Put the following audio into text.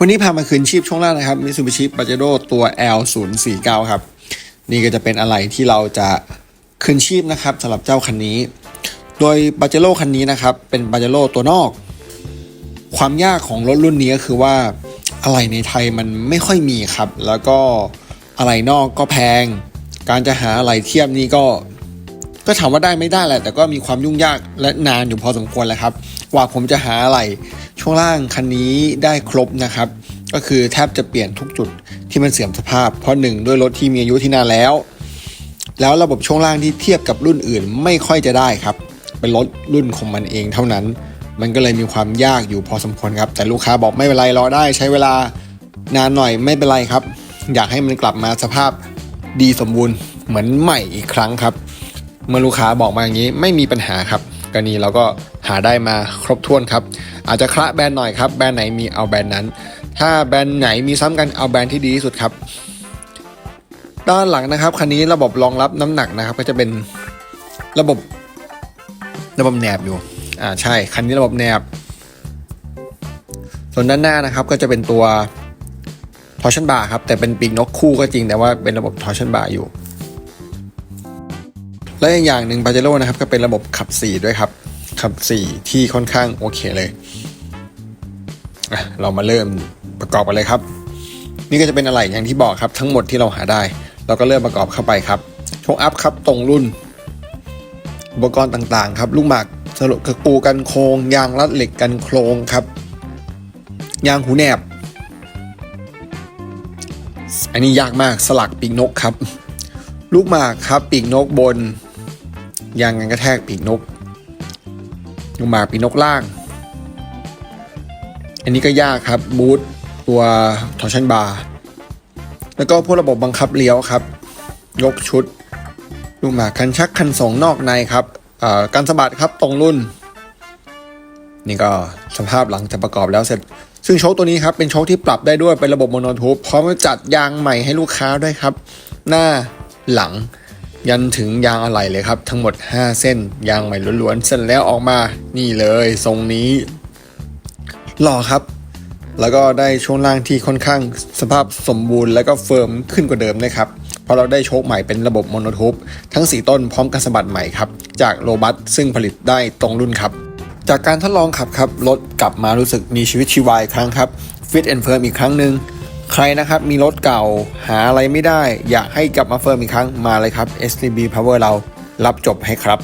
วันนี้พามาคืนชีพช่วงล่างนะครับมิ t ูบิชิปาเจโ o ตัว L049 ครับ นี่ก็จะเป็นอะไรที่เราจะคืนชีพนะครับสำหรับเจ้าคันนี้ โดยปาเจโ o คันนี้นะครับ เป็นปาเจโ o ตัวนอก ความยากของรถรุ่นนี้ก็คือว่าอะไรในไทยมันไม่ค่อยมีครับ แล้วก็อะไรนอกก็แพง การจะหาอะไรเทียบนี่ก็ ก็ถามว่าได้ไม่ได้แหละแต่ก็มีความยุ่งยากและนานอยู่พอสมควรแหละครับ ว่าผมจะหาอะไร ช่วงล่างคันนี้ได้ครบนะครับ ก็คือแทบจะเปลี่ยนทุกจุดที่มันเสื่อมสภาพ เพราะหนึ่งด้วยรถที่มีอายุที่นานแล้ว แล้วระบบช่วงล่างที่เทียบกับรุ่นอื่นไม่ค่อยจะได้ครับ เป็นรถรุ่นของมันเองเท่านั้น มันก็เลยมีความยากอยู่พอสมควรครับ แต่ลูกค้าบอกไม่เป็นไรรอได้ใช้เวลานานหน่อยไม่เป็นไรครับ อยากให้มันกลับมาสภาพดีสมบูรณ์เหมือนใหม่อีกครั้งครับ เมื่อลูกค้าบอกมาอย่างนี้ไม่มีปัญหาครับกรณีเราก็ หาได้มาครบถ้วนครับ อาจจะคละแบรนด์หน่อยครับ แบรนด์ไหนมีเอาแบรนด์นั้น ถ้าแบรนด์ไหนมีซ้ำกันเอาแบรนด์ที่ดีที่สุดครับ ด้านหลังนะครับคันนี้ระบบรองรับน้ำหนักนะครับ ก็จะเป็นระบบระบบแหนบอยู่ อ่าใช่ คันนี้ระบบแหนบ ส่วนด้านหน้านะครับก็จะเป็นตัวทอร์ชันบาร์ครับ แต่เป็นปีกนกคู่ก็จริงแต่ว่าเป็นระบบทอร์ชันบาร์อยู่ และอีกอย่างหนึ่งปาเจโร่นะครับก็เป็นระบบขับ 4 ด้วยครับ ขับ4ที่ค่อนข้างโอเคเลยอะเรามาเริ่มประกอบกันเลยครับ นี่ก็จะเป็นอะไรอย่างที่บอกครับ ทั้งหมดที่เราหาได้ เราก็เริ่มประกอบเข้าไปครับโชคอัพครับตรงรุ่น อุปกรณ์ต่างๆ ครับ ลูกหมากสรุปกระปูกันโครงยางรัดเหล็กกันโครงครับ ยางหูแหนบ อันนี้ยากมากสลักปีกนกครับ ลูกหมากครับปีกนกบน ยางกันกระแทกปีกนก ลูหมากปีนกล่าง อันนี้ก็ยากครับบูทตัวทอร์ชันบาร์แล้วก็พวกระบบบังคับเลี้ยวครับ ยกชุดลูหมากคันชักคันสองนอกในครับการสะบัดครับตรงรุ่น นี่ก็สภาพหลังจากประกอบแล้วเสร็จ ซึ่งโชคตัวนี้ครับเป็นโชคที่ปรับได้ด้วยเป็นระบบโมโนทูปพร้อมจัดยางใหม่ให้ลูกค้าด้วยครับ หน้าหลัง ยันถึงยางอะไหล่เลยครับ ทั้งหมด 5 เส้น ยางใหม่ล้วนๆ เสร็จแล้วออกมานี่เลยทรงนี้ หล่อครับ แล้วก็ได้ช่วงล่างที่ค่อนข้างสภาพสมบูรณ์แล้วก็เฟิร์มขึ้นกว่าเดิมนะครับเพราะเราได้โชคใหม่เป็นระบบโมโนทูปทั้ง 4 ต้นพร้อมกับสะบัดใหม่ครับ จากโรบัสซึ่งผลิตได้ตรงรุ่นครับ จากการทดลองขับครับรถกลับมารู้สึกมีชีวิตชีวาอีกครั้งครับฟิตแอนด์เฟิร์มอีกครั้งหนึ่ง ใครนะครับมีรถเก่าหาอะไรไม่ได้ อยากให้กลับมาเฟิร์มอีกครั้งมาเลยครับ STB Power เรารับจบให้ครับ